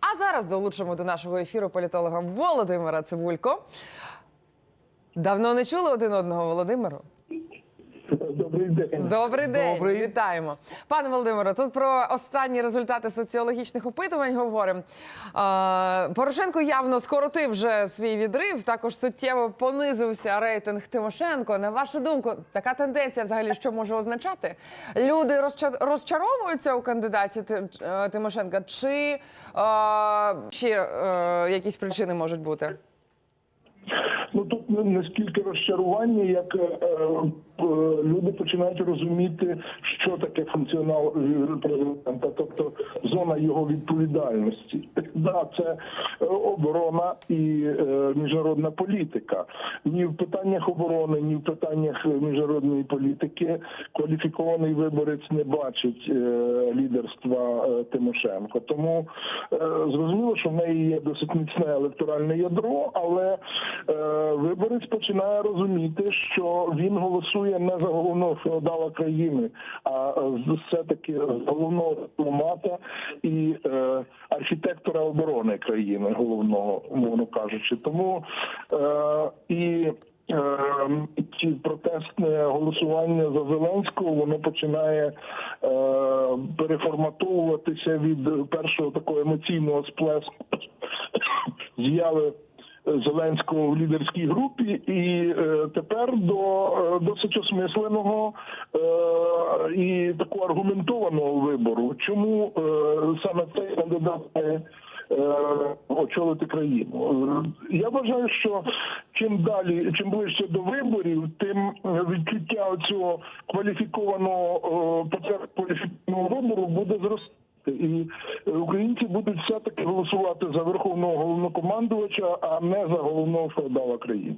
А зараз долучимо до нашого ефіру політолога Володимира Цибулько. Давно не чули один одного, Володимиру? Добрий день. Добрий день, Добрий. вітаємо. Пане Володимире, тут про останні результати соціологічних опитувань говоримо. Порошенко явно скоротив вже свій відрив, також суттєво понизився рейтинг Тимошенко. На вашу думку, така тенденція взагалі що може означати? Люди розча- розчаровуються у кандидаті Ти- е, Тимошенка, чи а, ще е, якісь причини можуть бути? Ну тут не скільки розчарування, як е, е, люди починають розуміти, що таке функціонал е, президента, тобто зона його відповідальності. Да, це е, оборона і е, міжнародна політика. Ні в питаннях оборони, ні в питаннях міжнародної політики кваліфікований виборець не бачить е, лідерства е, Тимошенко. Тому е, зрозуміло, що в неї є досить міцне електоральне ядро, але е, виборець починає розуміти, що він голосує не за головного феодала країни, а все-таки головного дипломата і е, архітектора оборони країни, головного, мовно кажучи. Тому е, і Ем, ці протестне голосування за Зеленського воно починає е, переформатовуватися від першого такого емоційного сплеску з'яви Зеленського в лідерській групі, і е, тепер до е, досить осмисленого е, і такого аргументованого вибору. Чому е, саме цей кандидат очолити країну. Е, Я вважаю, що чим далі, чим ближче до виборів, тим відкриття відчуття цього кваліфікованого е, кваліфікованого вибору буде зростати. І е, українці будуть все таки голосувати за верховного головнокомандувача, а не за головного феодала країни.